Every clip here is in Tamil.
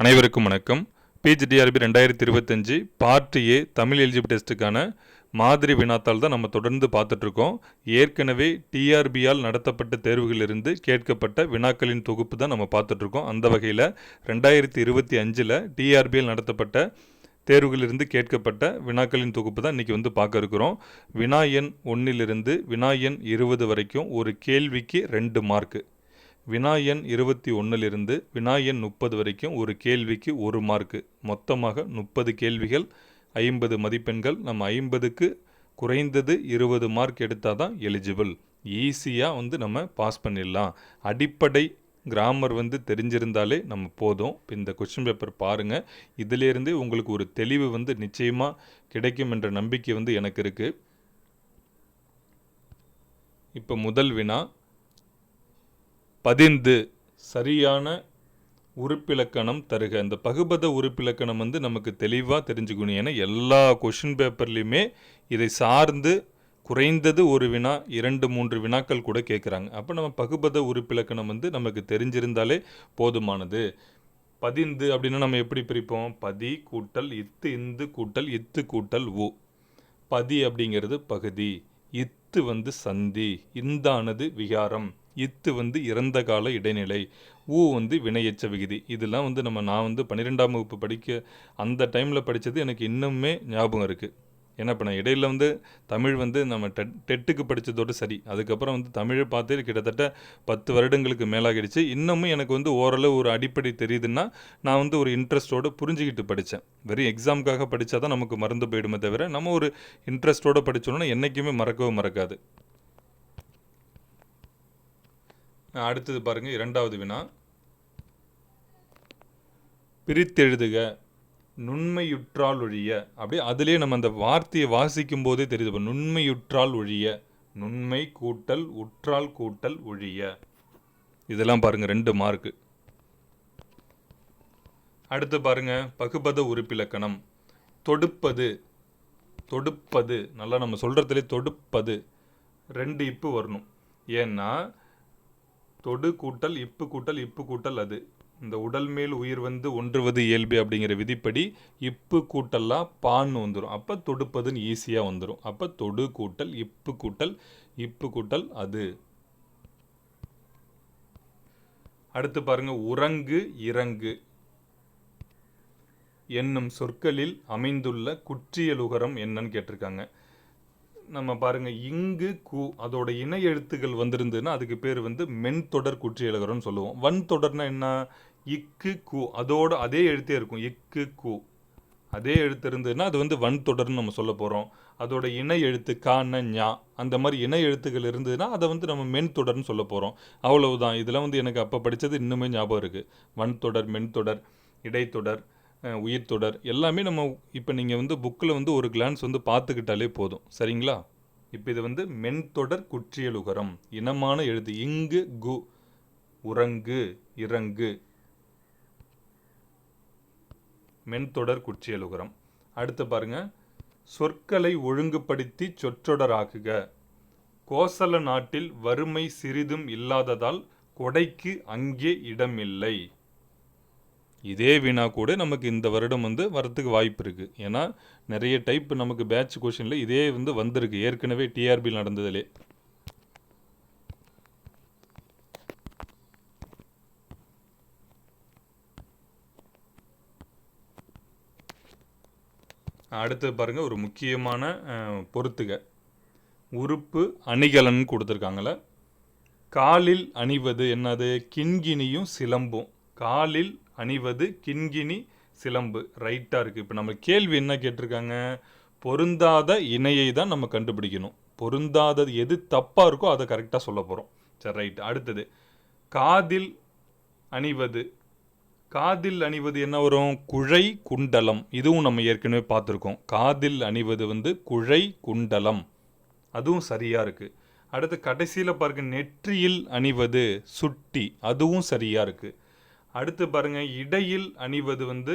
அனைவருக்கும் வணக்கம். பிஜிடிஆர்பி ரெண்டாயிரத்தி இருபத்தஞ்சி பார்ட் ஏ தமிழ் எலிஜிபிள் டெஸ்ட்டுக்கான மாதிரி வினாத்தாள் தான் நம்ம தொடர்ந்து பார்த்துட்ருக்கோம். ஏற்கனவே டிஆர்பியால் நடத்தப்பட்ட தேர்வுகளிலிருந்து கேட்கப்பட்ட வினாக்களின் தொகுப்பு தான் நம்ம பார்த்துட்ருக்கோம். அந்த வகையில் ரெண்டாயிரத்தி இருபத்தி அஞ்சில் டிஆர்பியால் நடத்தப்பட்ட தேர்வுகளிலிருந்து கேட்கப்பட்ட வினாக்களின் தொகுப்பு தான் இன்றைக்கி வந்து பார்க்க இருக்கிறோம். வினா எண் ஒன்றிலிருந்து வினா எண் இருபது வரைக்கும் ஒரு கேள்விக்கு ரெண்டு மார்க்கு வினா எண் இருபத்தி ஒன்றிலிருந்து வினா எண் முப்பது வரைக்கும் ஒரு கேள்விக்கு ஒரு மார்க்கு மொத்தமாக முப்பது கேள்விகள் ஐம்பது மதிப்பெண்கள். நம்ம ஐம்பதுக்கு குறைந்தது இருபது மார்க் எடுத்தால் தான் எலிஜிபிள் ஈஸியாக வந்து நம்ம பாஸ் பண்ணிடலாம். அடிப்படை கிராமர் வந்து தெரிஞ்சிருந்தாலே நம்ம போதும். இப்போ இந்த கொஷின் பேப்பர் பாருங்கள் இதிலேருந்தே உங்களுக்கு ஒரு தெளிவு வந்து நிச்சயமாக கிடைக்கும் என்ற நம்பிக்கை வந்து எனக்கு இருக்குது இப்போ முதல் வினா பதிந்து சரியான உறுப்பிலக்கணம் தருக. இந்த பகுபத உறுப்பிலக்கணம் வந்து நமக்கு தெளிவாக தெரிஞ்சுக்கணும். ஏன்னா எல்லா கொஷின் பேப்பர்லேயுமே இதை சார்ந்து குறைந்தது ஒரு வினா இரண்டு மூன்று வினாக்கள் கூட கேட்குறாங்க அப்போ நம்ம பகுபத உறுப்பிலக்கணம் வந்து நமக்கு தெரிஞ்சிருந்தாலே போதுமானது. பதிந்து அப்படின்னா நம்ம எப்படி பிரிப்போம்? பதி கூட்டல் இத்து இந்து கூட்டல் இத்து கூட்டல் உ. பதி அப்படிங்கிறது பகுதி இத்து வந்து சந்தி இந்தானது விகாரம். இத்து வந்து இறந்த கால இடைநிலை. ஊ வந்து வினையச்ச விகுதி. இதெல்லாம் வந்து நம்ம நான் வந்து பன்னிரெண்டாம் வகுப்பு படிக்க அந்த டைமில் படித்தது எனக்கு இன்னுமே ஞாபகம் இருக்குது ஏன்னா இப்போ நான் இடையில் வந்து தமிழ் வந்து நம்ம டெட் டெட்டுக்கு படித்ததோடு சரி. அதுக்கப்புறம் வந்து தமிழை பார்த்து கிட்டத்தட்ட பத்து வருடங்களுக்கு மேலாகிடுச்சு. இன்னமும் எனக்கு வந்து ஓரளவு ஒரு அடிப்படை தெரியுதுன்னா நான் வந்து ஒரு இன்ட்ரெஸ்ட்டோடு புரிஞ்சுக்கிட்டு படித்தேன் வெறும் எக்ஸாமுக்காக படித்தா தான் நமக்கு மறந்து போயிடுமே தவிர நம்ம ஒரு இன்ட்ரெஸ்ட்டோடு படித்தோன்னா என்றைக்குமே மறக்கவும் மறக்காது. அடுத்தது பாருங்கள் இரண்டாவது வினா. பிரித்தெழுதுக நுண்மையுற்றால் ஒழிய. அப்படியே அதிலே நம்ம அந்த வார்த்தையை வாசிக்கும் போதே தெரியுது இப்போ நுண்மையுற்றால் ஒழிய நுண்மை கூட்டல் உற்றால் கூட்டல் ஒழிய. இதெல்லாம் பாருங்க ரெண்டு மார்க்கு. அடுத்து பாருங்க பகுபத உறுப்பிலக்கணம். தொடுப்பது தொடுப்பது நல்லா நம்ம சொல்கிறதுலே தொடுப்பது. ரெண்டு இப்பு வரணும். ஏன்னா தொடு கூட்டல் இப்பு கூட்டல் இப்பு கூட்டல் அது. இந்த உடல் மேல் உயிர் வந்து ஒன்றுவது இயல்பு அப்படிங்கிற விதிப்படி இப்பு கூட்டல்லாம் பான்னு வந்துடும் அப்போ தொடுப்பதுன்னு ஈஸியாக வந்துடும் அப்போ தொடு கூட்டல் இப்பு கூட்டல் இப்பு கூட்டல் அது. அடுத்து பாருங்க உறங்கு இறங்கு. என்னும் சொற்களில் அமைந்துள்ள குற்றியலுகரம் என்னன்னு கேட்டிருக்காங்க. நம்ம பாருங்கள் இங்கு கு அதோட இணை எழுத்துக்கள் வந்திருந்ததுன்னா அதுக்கு பேர் வந்து மென்தொடர் குற்றியலுகரம்னு சொல்லுவோம். வன் தொடர்னா என்ன? இக்கு கு அதோட அதே எழுத்தே இருக்கும். இக்கு கு. அதே எழுத்து இருந்ததுன்னா அது வந்து வன் தொடர்னு நம்ம சொல்ல போகிறோம் அதோட இணை எழுத்து கான ஞா அந்த மாதிரி இணை எழுத்துக்கள் இருந்ததுன்னா அதை வந்து நம்ம மென் தொடர்னு சொல்ல போகிறோம் அவ்வளவுதான். இதெல்லாம் வந்து எனக்கு அப்போ படித்தது இன்னுமே ஞாபகம் இருக்குது வன் தொடர் மென்தொடர் இடைத்தொடர் உயிர் தொடர். எல்லாமே நம்ம இப்போ நீங்கள் வந்து புக்கில் வந்து ஒரு கிளான்ஸ் வந்து பார்த்துக்கிட்டாலே போதும். சரிங்களா? இப்போ இது வந்து மென்தொடர் குற்றியலுகரம் இனமான எழுது. இங்கு கு உறங்கு இறங்கு. மென்தொடர் குற்றியலுகரம். அடுத்து பாருங்க. சொற்களை ஒழுங்குபடுத்தி சொற்றொடராக்குக. கோசல நாட்டில் வறுமை சிறிதும் இல்லாததால் கொடைக்கு அங்கே இடமில்லை. இதே வினா கூட நமக்கு இந்த வருடம் வந்து வரத்துக்கு வாய்ப்பு இருக்குது ஏன்னா நிறைய டைப் நமக்கு பேட்ச் கொஷினில் இதே வந்து வந்திருக்கு. ஏற்கனவே டிஆர்பி நடந்ததுலே. அடுத்து பாருங்கள் ஒரு முக்கியமான பொறுத்துக. உறுப்பு அணிகலன் கொடுத்துருக்காங்கள காலில் அணிவது என்னது? கிண்கிணியும் சிலம்பும். காலில் அணிவது கிண்கிணி சிலம்பு. ரைட்டாக இருக்குது இப்போ நம்ம கேள்வி என்ன கேட்டிருக்காங்க? பொருந்தாத இணையை தான் நம்ம கண்டுபிடிக்கணும். பொருந்தாதது எது தப்பாக இருக்கோ அதை கரெக்டாக சொல்ல போகிறோம் சரி ரைட் அடுத்தது காதில் அணிவது. காதில் அணிவது என்ன வரும்? குழை குண்டலம். இதுவும் நம்ம ஏற்கனவே பார்த்துருக்கோம். காதில் அணிவது வந்து குழை குண்டலம். அதுவும் சரியாக இருக்குது அடுத்து கடைசியில் பாருங்க நெற்றியில் அணிவது சுட்டி. அதுவும் சரியாக இருக்குது அடுத்து பாருங்க இடையில் அணிவது வந்து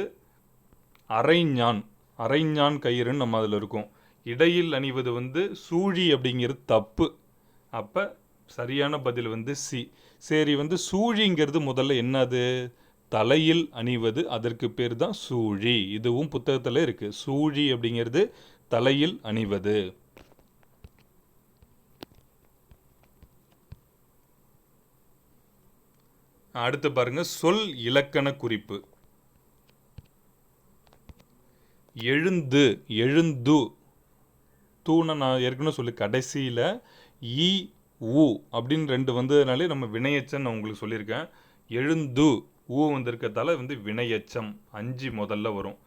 அரைஞான். அரைஞான் கயிறுன்னு நம்ம அதில் இருக்கும். இடையில் அணிவது வந்து சூழி அப்படிங்கிறது தப்பு. அப்போ சரியான பதில் வந்து சி. சரி வந்து சூழிங்கிறது முதல்ல என்னது? தலையில் அணிவது அதற்கு பேர் தான் சூழி. இதுவும் புத்தகத்தில் இருக்குது சூழி அப்படிங்கிறது தலையில் அணிவது. அடுத்து பாருங்கள் சொல் இலக்கண குறிப்பு. எழுந்து எழுந்து. தூணை நான் ஏற்கனவே சொல்லி கடைசியில் இ உ அப்படின்னு ரெண்டு வந்ததுனாலே நம்ம வினையச்சம் நான் உங்களுக்கு சொல்லியிருக்கேன். எழுந்து ஊ வந்திருக்கிறதால வந்து வினையச்சம் அஞ்சு முதல்ல வரும்.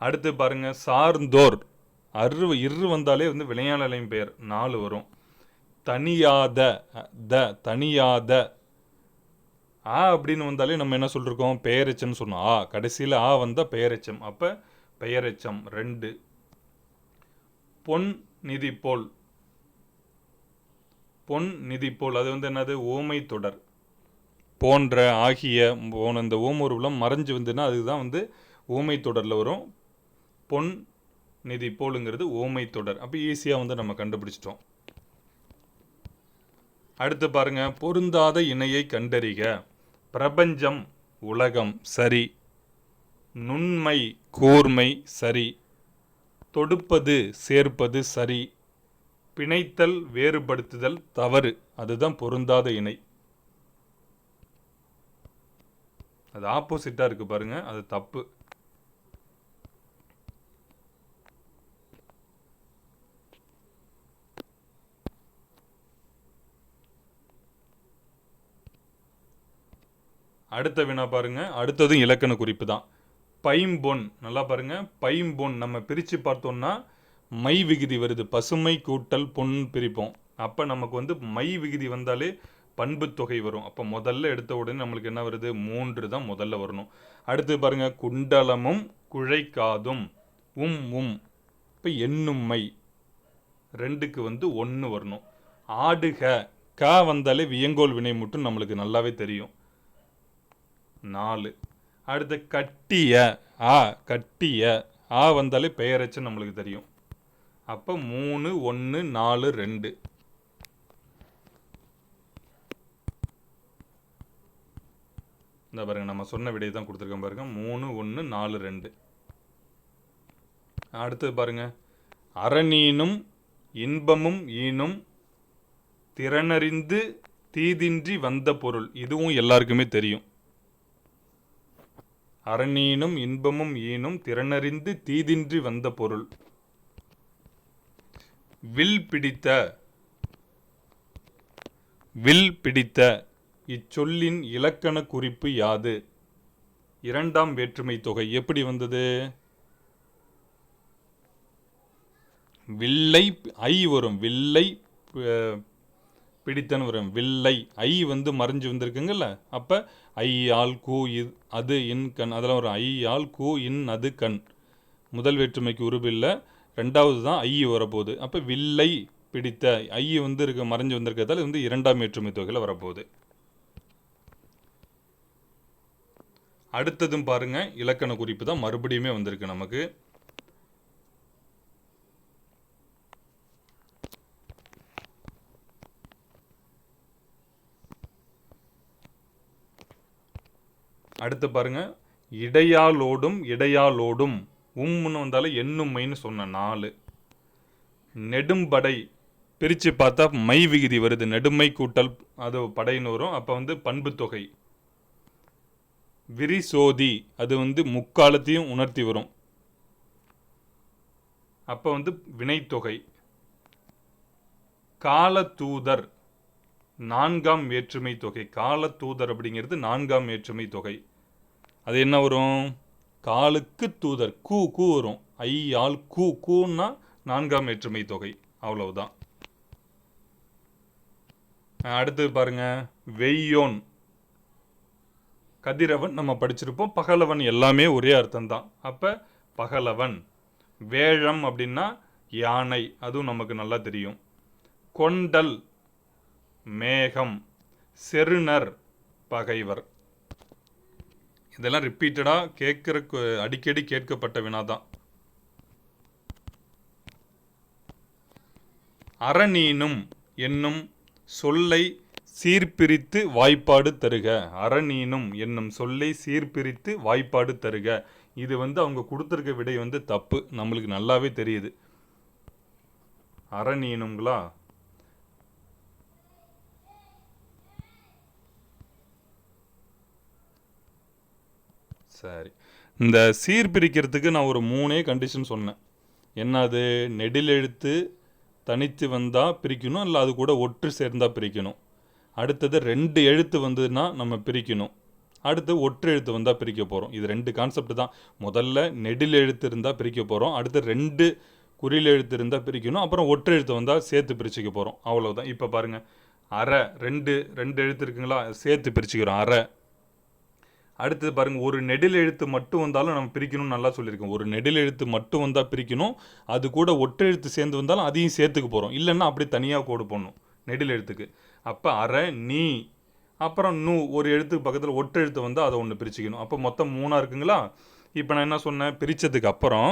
அடுத்து பாருங்க சார்ந்தோர். அரு இரு வந்தாலே வந்து விளையாடலையும் பெயர் நாலு வரும். தனியாத த தனியாத. ஆ அப்படின்னு வந்தாலே நம்ம என்ன சொல்லிருக்கோம்? பெயரெச்சம்னு சொன்னோம். ஆ கடைசியில் ஆ வந்தால் பெயரெச்சம். அப்போ பெயரெச்சம் ரெண்டு. பொன் நிதி போல். பொன் நிதி போல். அது வந்து என்னது? ஓமை தொடர். போன்ற ஆகிய போன இந்த ஓமொருவலம் மறைஞ்சு வந்துன்னா அதுதான் வந்து ஓமை தொடரில் வரும். பொன் நிதி போலுங்கிறது ஓமை தொடர். அப்போ ஈஸியாக வந்து நம்ம கண்டுபிடிச்சிட்டோம். அடுத்து பாருங்க. பொருந்தாத இணையை கண்டறிக. பிரபஞ்சம் உலகம் சரி நுண்மை கூர்மை சரி தொடுப்பது சேர்ப்பது சரி பிணைத்தல் வேறுபடுத்துதல் தவறு அதுதான் பொருந்தாத இணை. அது ஆப்போசிட்டாக இருக்குது பாருங்கள் அது தப்பு. அடுத்த வினா பாருங்க. அடுத்ததும் இலக்கண குறிப்பு தான் பைம்பொன் நல்லா பாருங்க. பைம்பொன் நம்ம பிரித்து பார்த்தோம்னா மை விகுதி வருது. பசுமை கூட்டல் பொன் பிரிப்போம். அப்போ நமக்கு வந்து மை விகுதி வந்தாலே பண்பு தொகை வரும். அப்போ முதல்ல எடுத்த உடனே நம்மளுக்கு என்ன வருது? மூன்று தான் முதல்ல வரணும். அடுத்து பாருங்க. குண்டலமும் குழைக்காதும். உம் உம். இப்போ எண்ணும் மை. ரெண்டுக்கு வந்து ஒன்று வரணும். ஆடுக. க வந்தாலே வியங்கோல் வினை மட்டும் நம்மளுக்கு நல்லாவே தெரியும். நாலு. அடுத்து கட்டிய ஆ கட்டிய. ஆ வந்தாலே பெயரச்சு நம்மளுக்கு தெரியும். அப்போ மூணு ஒன்று நாலு ரெண்டு. இந்த பாருங்க நம்ம சொன்ன விடையை தான் கொடுத்துருக்கோம் பாருங்க. மூணு ஒன்று நாலு ரெண்டு. அடுத்தது பாருங்க. அரணீனும் இன்பமும் ஈனும் திறனறிந்து தீதின்றி வந்த பொருள். இதுவும் எல்லாருக்குமே தெரியும். அரணீனும் இன்பமும் ஈனும் திறனறிந்து தீதின்றி வந்த பொருள். வில் பிடித்த வில் பிடித்த இச்சொல்லின் இலக்கண குறிப்பு யாது? இரண்டாம் வேற்றுமை தொகை எப்படி வந்தது? வில்லை ஐ வரும் வில்லை பிடித்தன்னு வரும். வில்லை ஐ வந்து மறைஞ்சு வந்திருக்குங்கல்ல? அப்போ ஐ ஆல் கூ இது அது இன் கண் அதெல்லாம் வரும். ஐ ஆல் கூ இன் அது கண். முதல் வேற்றுமைக்கு உருபில்லை. ரெண்டாவது தான் ஐ வரப்போகுது. அப்போ வில்லை பிடித்த ஐ வந்து இருக்க மறைஞ்சு வந்திருக்கிறதால இது வந்து இரண்டாம் வேற்றுமை தொகையில் வரப்போகுது. அடுத்ததும் பாருங்கள் இலக்கண குறிப்பு தான் மறுபடியுமே வந்திருக்கு நமக்கு. அடுத்து பாருங்க. இடையாலோடும் இடையாலோடும் உம்னு வந்தாலும் எண்ணுமைன்னு சொன்ன நாலு. நெடும்படை பிரித்து பார்த்தா மை விகுதி வருது. நெடுமை கூட்டல் அது படைன்னு வரும். அப்போ வந்து பண்பு தொகை. விரிசோதி அது வந்து முக்காலத்தையும் உணர்த்தி வரும். அப்போ வந்து வினைத்தொகை. காலத்தூதர் நான்காம் வேற்றுமை தொகை. காலத்தூதர் அப்படிங்கிறது நான்காம் வேற்றுமை தொகை. அது என்ன வரும்? காலுக்கு தூதர். கூ கூ வரும். ஐ ஆல் கூ கூன்னா நான்காம் வேற்றுமை தொகை. அவ்வளவுதான். அடுத்து பாருங்க. வெய்யோன். கதிரவன் நம்ம படிச்சிருப்போம். பகலவன் எல்லாமே ஒரே அர்த்தம்தான். அப்போ பகலவன். வேழம் அப்படின்னா யானை. அதுவும் நமக்கு நல்லா தெரியும். கொண்டல். மேகம் செருணர் பகைவர். இதெல்லாம் ரிப்பீட்டடாக கேட்குற அடிக்கடி கேட்கப்பட்ட வினாதான். அரணீனும் என்னும் சொல்லை சீர்பிரித்து வாய்ப்பாடு தருக. அறநீனும் என்னும் சொல்லை சீர்பிரித்து வாய்ப்பாடு தருக. இது வந்து அவங்க கொடுத்துருக்க விடை வந்து தப்பு. நம்மளுக்கு நல்லாவே தெரியுது. அறநீனுங்களா சரி. இந்த சீர் பிரிக்கிறதுக்கு நான் ஒரு மூணே கண்டிஷன் சொன்னேன். என்னது? நெடில் எழுத்து தனித்து வந்தால் பிரிக்கணும் இல்லை அது கூட ஒற்று சேர்ந்தால் பிரிக்கணும்? அடுத்தது ரெண்டு எழுத்து வந்ததுன்னா நம்ம பிரிக்கணும். அடுத்து ஒற்று எழுத்து வந்தால் பிரிக்க போகிறோம் இது ரெண்டு கான்செப்ட் தான். முதல்ல நெடில் எழுத்து இருந்தால் பிரிக்க போகிறோம் அடுத்து ரெண்டு குறியில் எழுத்து இருந்தால் பிரிக்கணும். அப்புறம் ஒற்று எழுத்து வந்தால் சேர்த்து பிரிச்சுக்க போகிறோம் அவ்வளோதான் இப்போ பாருங்கள் அரை ரெண்டு ரெண்டு எழுத்து இருக்குங்களா? சேர்த்து பிரிச்சுக்கிறோம். அரை. அடுத்தது பாருங்கள் ஒரு நெடில் எழுத்து மட்டும் வந்தாலும் நம்ம பிரிக்கணும்னு நல்லா சொல்லியிருக்கோம். ஒரு நெடில் எழுத்து மட்டும் வந்தால் பிரிக்கணும். அது கூட ஒட்டெழுத்து சேர்ந்து வந்தாலும் அதையும் சேர்த்துக்க போகிறோம் இல்லைன்னா அப்படி தனியாக கோடு போடணும் நெடில் எழுத்துக்கு. அப்போ அரை நீ அப்புறம் நூ ஒரு எழுத்துக்கு பக்கத்தில் ஒட்டெழுத்து வந்தால் அதை ஒன்று பிரிச்சுக்கணும். அப்போ மொத்தம் மூணாக இருக்குங்களா? இப்போ நான் என்ன சொன்னேன்? பிரித்ததுக்கு அப்புறம்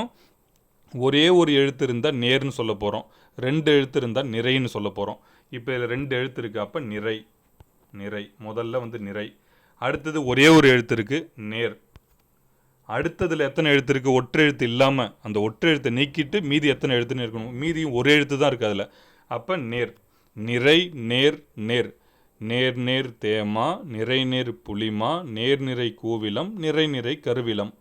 ஒரே ஒரு எழுத்து இருந்தால் நேர்னு சொல்ல போகிறோம் ரெண்டு எழுத்து இருந்தால் நிறைன்னு சொல்ல போகிறோம் இப்போ இதில் ரெண்டு எழுத்து இருக்குது அப்போ நிறை நிறை. முதல்ல வந்து நிறை. அடுத்தது ஒரே ஒரு எழுத்து இருக்குது நேர். அடுத்ததில் எத்தனை எழுத்து இருக்குது ஒற்றை எழுத்து இல்லாமல் அந்த ஒற்றை எழுத்தை நீக்கிட்டு மீதி எத்தனை எழுத்துன்னு இருக்கணும். மீதியும் ஒரே எழுத்து தான் இருக்குது அதில். அப்போ நேர். நிறை நேர் நேர். நேர் நேர் தேமா. நிறை நேர் புளிமா நேர் நிறை கூவிலம். நிறை நிறை கருவிலம்.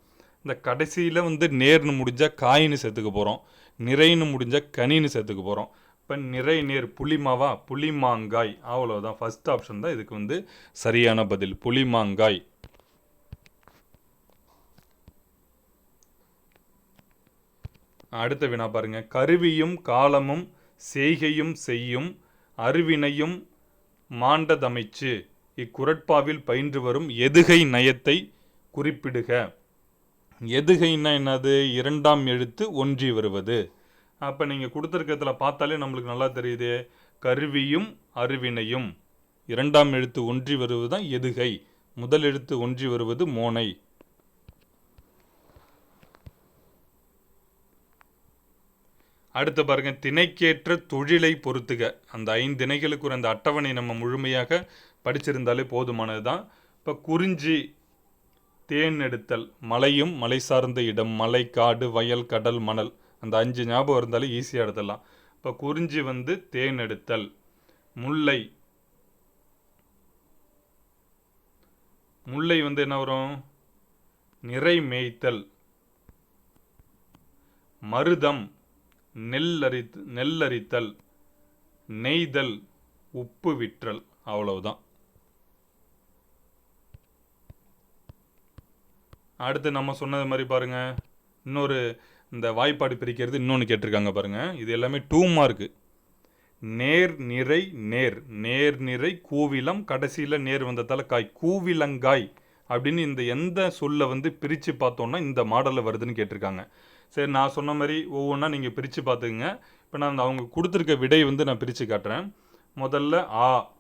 இந்த கடைசியில் வந்து நேர்னு முடிஞ்சால் காயின்னு சேர்த்துக்க போகிறோம் நிறைன்னு முடிஞ்சால் கனின்னு சேர்த்துக்க போகிறோம் இப்போ நிறை நீர் புளிமாவா? புளிமாங்காய். அவ்வளோதான் ஃபஸ்ட் ஆப்ஷன் தான் இதுக்கு வந்து சரியான பதில். புளிமாங்காய். அடுத்த வினா பாருங்க. கருவியும் காலமும் செய்கையும் செய்யும் அருவினையும் மாண்டதமைச்சு. இக்குரட்பாவில் பயின்று வரும் எதுகை நயத்தை குறிப்பிடுக. எதுகைன்னா என்னது? இரண்டாம் எழுத்து ஒன்றி வருவது. அப்போ நீங்கள் கொடுத்துருக்கிறதுல பார்த்தாலே நம்மளுக்கு நல்லா தெரியுது. கருவியும் அருவினையும் இரண்டாம் எழுத்து ஒன்றி வருவது தான் எதுகை. முதல் எழுத்து ஒன்றி வருவது மோனை. அடுத்து பாருங்க திணைக்கேற்ற தொழிலை பொறுத்துக. அந்த ஐந்து திணைகளுக்கு ஒரு அந்த அட்டவணை நம்ம முழுமையாக படிச்சிருந்தாலே போதுமானது தான் இப்போ குறிஞ்சி தேன் எடுத்தல் மலையும் மலை சார்ந்த இடம் மலை காடு வயல் கடல் மணல். அந்த அஞ்சு ஞாபகம் இருந்தாலும் ஈஸியாக எடுத்துடலாம். இப்போ குறிஞ்சி வந்து தேன் எடுத்தல் முல்லை. முல்லை வந்து என்ன வரும்? நிறை மேய்த்தல். மருதம் நெல்லரித் நெல்லரித்தல். நெய்தல் உப்பு விற்றல். அவ்வளவுதான். அடுத்து நம்ம சொன்னது மாதிரி பாருங்க. இன்னொரு இந்த வாய்ப்பாடு பிரிக்கிறது இன்னொன்று கேட்டிருக்காங்க பாருங்கள் இது எல்லாமே டூ மார்க்கு நேர் நிறை நேர். நேர் நிறை கூவிலம். கடைசியில் நேர் வந்ததால் காய் கூவிலங்காய். அப்படின்னு இந்த எந்த சொல்லை வந்து பிரித்து பார்த்தோன்னா இந்த மாடலில் வருதுன்னு கேட்டிருக்காங்க. சரி நான் சொன்ன மாதிரி ஒவ்வொன்றா நீங்கள் பிரித்து பார்த்துக்குங்க. இப்போ நான் அந்த அவங்க கொடுத்துருக்க விடை வந்து நான் பிரித்து காட்டுறேன். முதல்ல ஆ.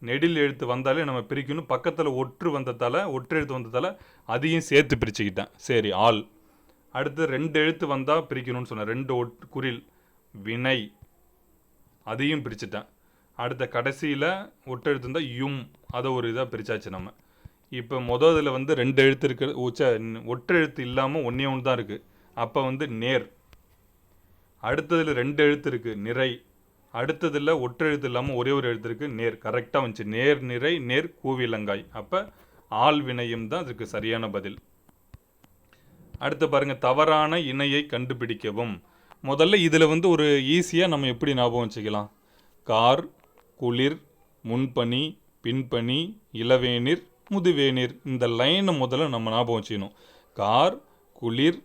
நெடில் எழுத்து வந்தாலே நம்ம பிரிக்கணும். பக்கத்தில் ஒற்று வந்ததால் ஒற்று எழுத்து வந்ததால் அதையும் சேர்த்து பிரிச்சுக்கிட்டேன். சரி ஆள். அடுத்து ரெண்டு எழுத்து வந்தால் பிரிக்கணும்னு சொன்னேன். ரெண்டு ஒட் குறில் வினை. அதையும் பிரிச்சுட்டேன். அடுத்த கடைசியில் ஒட்டெழுத்து இருந்தால் யும். அதை ஒரு இதாக பிரித்தாச்சு நம்ம. இப்போ மொதல் இதில் வந்து ரெண்டு எழுத்து இருக்கு. உச்ச ஒற்றெழுத்து இல்லாமல் ஒன்றே ஒன்று தான் இருக்குது அப்போ வந்து நேர். அடுத்ததில் ரெண்டு எழுத்து இருக்குது நிறை. அடுத்ததில் ஒற்றெழுத்து இல்லாமல் ஒரே ஒரு எழுத்து இருக்குது நேர். கரெக்டாக வந்துச்சு. நேர் நிறை நேர் கூவிலங்காய். அப்போ ஆள் வினையும் தான் அதுக்கு சரியான பதில். அடுத்து பாருங்கள் தவறான இணையை கண்டுபிடிக்கவும். முதல்ல இதில் வந்து ஒரு ஈஸியாக நம்ம எப்படி ஞாபகம் வச்சுக்கலாம்? கார் குளிர் முன்பனி பின்பனி இளவேநீர் முதுவேநீர் இந்த லைனை முதல்ல நம்ம ஞாபகம் வச்சுக்கணும். கார் குளிர்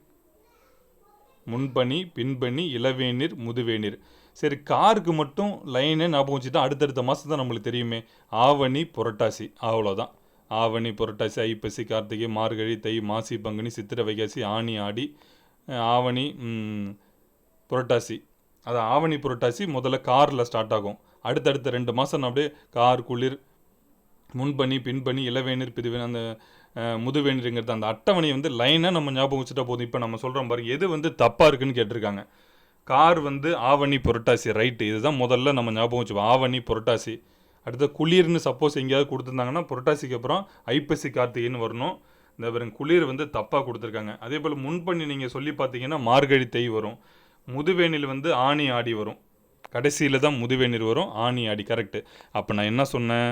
முன்பனி பின்பனி இளவேநீர் முதுவேநீர் சரி காருக்கு மட்டும் லைனே ஞாபகம் வச்சுட்டா அடுத்தடுத்த மாதம் தான் நம்மளுக்கு தெரியுமே. ஆவணி புரட்டாசி. அவ்வளோதான் ஆவணி புரட்டாசி ஐப்பசி கார்த்திகை மார்கழி தை மாசி பங்குனி சித்திரை வைகாசி ஆணி ஆடி ஆவணி புரட்டாசி. அது ஆவணி புரட்டாசி முதல்ல காரில் ஸ்டார்ட் ஆகும். அடுத்தடுத்த ரெண்டு மாதம் அப்படியே கார் குளிர் முன்பணி பின்பணி இளவேநீர் பிரிவின் அந்த அஹ், முதுவேநீருங்கிறது அந்த அட்டவணையை வந்து லைனாக நம்ம ஞாபகம் வச்சுட்டா போதும். இப்போ நம்ம சொல்கிறோம் பாருங்க எது வந்து தப்பாக இருக்குன்னு கேட்டிருக்காங்க. கார் வந்து ஆவணி புரட்டாசி ரைட்டு இதுதான் முதல்ல நம்ம ஞாபகம் வச்சுப்போம். ஆவணி புரட்டாசி. அடுத்த குளிர்னு சப்போஸ் எங்கேயாவது கொடுத்துருந்தாங்கன்னா புரட்டாசிக்கு அப்புறம் ஐப்பசி கார்த்திகைன்னு வரணும். இந்த பாருங்க குளிர் வந்து தப்பாக கொடுத்துருக்காங்க. அதே போல் முன்பண்ணி நீங்கள் சொல்லி பார்த்தீங்கன்னா மார்கழி தை வரும். முதுவேனில் வந்து ஆணி ஆடி வரும். கடைசியில் தான் முதுவேணில் வரும் ஆணி ஆடி. கரெக்டு அப்போ நான் என்ன சொன்னேன்?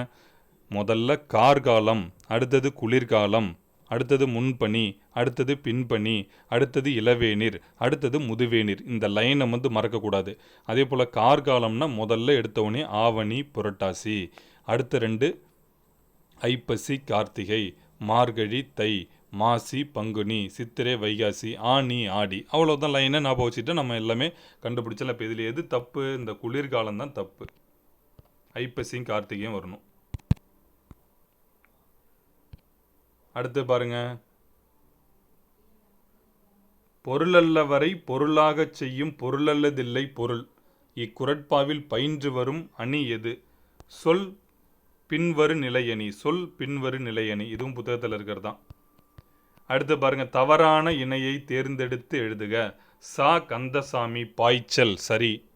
முதல்ல கார்காலம் அடுத்தது குளிர்காலம். அடுத்தது முன்பனி அடுத்தது பின்பனி அடுத்தது இளவேநீர் அடுத்தது முதுவேநீர். இந்த லைனை வந்து மறக்கக்கூடாது. அதே போல் கார்காலம்னா முதல்ல எடுத்தவொடனே ஆவணி புரட்டாசி. அடுத்த ரெண்டு ஐப்பசி கார்த்திகை மார்கழி தை மாசி பங்குனி சித்திரை வைகாசி ஆனி ஆடி. அவ்வளோதான் லைனை ஞாபகம் வச்சுட்டு நம்ம எல்லாமே கண்டுபிடிச்சலாம் இப்போ இதில் எது தப்பு? இந்த குளிர்காலம் தான் தப்பு. ஐப்பசியும் கார்த்திகையும் வரணும். அடுத்து பாருங்க. பொருளல்ல வரை பொருளாகச் செய்யும் பொருளல்லதில்லை பொருள். இக்குரட்பாவில் பயின்று வரும் அணி எது? சொல் பின்வரு நிலையணி சொல் பின்வரு நிலையணி இதுவும் புத்தகத்தில் இருக்கிறது தான் அடுத்து பாருங்க தவறான இணையை தேர்ந்தெடுத்து எழுதுக. சா கந்தசாமி பாய்ச்சல் சரி.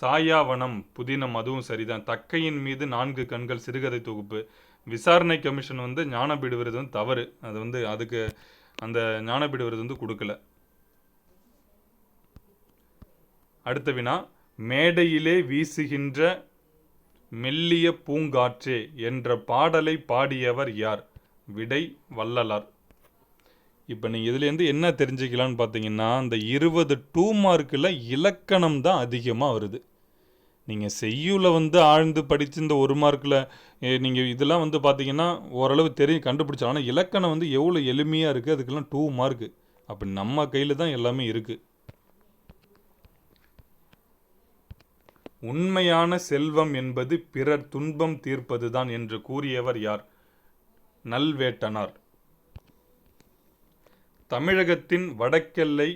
சாயாவனம் புதினம் அதுவும் சரிதான். தக்கையின் மீது நான்கு கண்கள் சிறுகதை தொகுப்பு. விசாரணை கமிஷன் வந்து ஞானபீடு விருது வந்து தவறு. அது வந்து அதுக்கு அந்த ஞானபீடு விருது வந்து கொடுக்கல. அடுத்த வினா மேடையிலே வீசுகின்ற மெல்லிய பூங்காற்றே என்ற பாடலை பாடியவர் யார்? விடை வள்ளலார். இப்போ நீங்கள் இதுலேருந்து என்ன தெரிஞ்சுக்கலான்னு பார்த்தீங்கன்னா அந்த இருபது டூ மார்க்கில் இலக்கணம் தான் அதிகமாக வருது. நீங்கள் செய்யுளை வந்து ஆழ்ந்து படித்து இந்த ஒரு மார்க்கில் நீங்கள் இதெல்லாம் வந்து பார்த்தீங்கன்னா ஓரளவு தெரியும் கண்டுபிடிச்சோம். ஆனால் இலக்கணம் வந்து எவ்வளோ எளிமையாக இருக்குது அதுக்கெல்லாம் டூ மார்க்கு அப்போ நம்ம கையில் தான் எல்லாமே இருக்குது உண்மையான செல்வம் என்பது பிறர் துன்பம் தீர்ப்பதுதான் என்று கூறியவர் யார்? நல்வேட்டனார். தமிழகத்தின் வடக்கெல்லை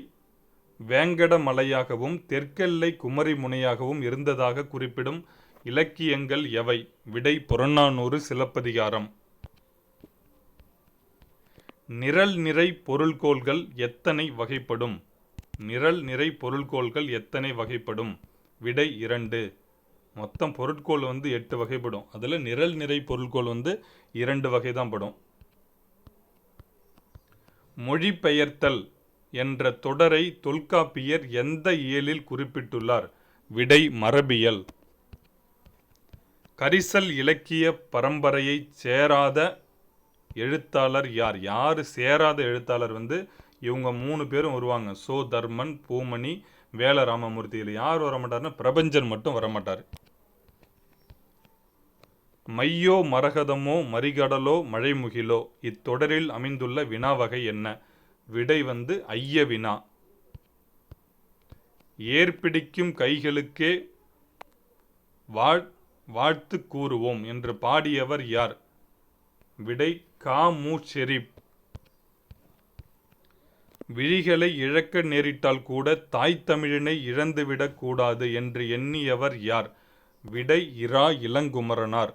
வேங்கடமலையாகவும் தெற்கெல்லை குமரி முனையாகவும் இருந்ததாக குறிப்பிடும் இலக்கியங்கள் எவை? விடை புறநானூறு சிலப்பதிகாரம். நிரல் நிறை பொருள்கோள்கள் எத்தனை வகைப்படும்? நிரல் நிறை பொருள்கோள்கள் எத்தனை வகைப்படும்? விடை இரண்டு. மொத்தம் பொருட்கோள் வந்து எட்டு வகைப்படும். அதில் நிரல் நிறை பொருட்கோள் வந்து இரண்டு வகை தான் படும். மொழிபெயர்த்தல். என்ற தொடரை தொல்காப்பியர் எந்த இயலில் குறிப்பிட்டுள்ளார்? விடை மரபியல். கரிசல் இலக்கிய பரம்பரையைச் சேராத எழுத்தாளர் யார்? யார் சேராத எழுத்தாளர் வந்து இவங்க மூணு பேரும் வருவாங்க. சோ தர்மன் பூமணி வேல ராமமூர்த்தியில் யார் வரமாட்டார்னா பிரபஞ்சன் மட்டும் வரமாட்டார். மையோ மரகதமோ மறிகடலோ மழைமுகிலோ. இத்தொடரில் அமைந்துள்ள வினா வகை என்ன? விடை வந்து ஐய வினா ஏற்பிடிக்கும் கைகளுக்கே வாழ் வாழ்த்து கூறுவோம் என்று பாடியவர் யார்? விடை கா. ஷெரீப். விழிகளை இழக்க நேரிட்டால் கூட தாய் தமிழினை இழந்துவிடக் கூடாது என்று எண்ணியவர் யார்? விடை இரா. இளங்குமரனார்.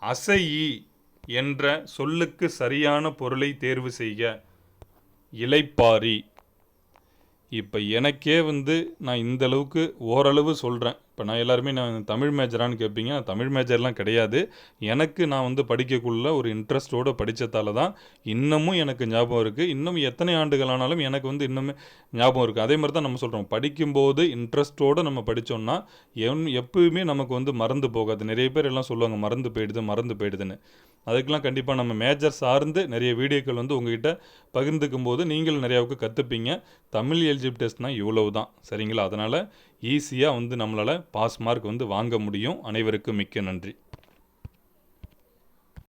அசையி என்ற சொல்லுக்கு சரியான பொருளை தேர்வு செய்க இலைப்பாரி இப்போ எனக்கே வந்து நான் இந்த அளவுக்கு ஓரளவு சொல்கிறேன் இப்போ நான் எல்லாருமே நான் தமிழ் மேஜரான்னு கேட்பீங்க நான் தமிழ் மேஜர்லாம் கிடையாது. எனக்கு நான் வந்து படிக்கக்குள்ள ஒரு இன்ட்ரெஸ்ட்டோடு படித்ததால தான் இன்னமும் எனக்கு ஞாபகம் இருக்குது இன்னும் எத்தனை ஆண்டுகள் ஆனாலும் எனக்கு வந்து இன்னுமே ஞாபகம் இருக்குது அதே மாதிரி தான் நம்ம சொல்கிறோம் படிக்கும்போது இன்ட்ரெஸ்ட்டோடு நம்ம படித்தோம்னா என் எப்பவுமே நமக்கு வந்து மறந்து போகாது. நிறைய பேர் எல்லாம் சொல்லுவாங்க மறந்து போயிடுது மறந்து போயிடுதுன்னு. அதுக்கெலாம் கண்டிப்பாக நம்ம மேஜர் சார்ந்து நிறைய வீடியோக்கள் வந்து உங்ககிட்ட பகிர்ந்துக்கும் போது நீங்களும் நிறையாவுக்கு கற்றுப்பீங்க தமிழ் எல்ஜிப் டெஸ்ட்னால் இவ்வளவு தான் சரிங்களா? அதனால் ஈஸியாக வந்து நம்மளால் பாஸ் மார்க் வந்து வாங்க முடியும். அனைவருக்கும் மிக்க நன்றி.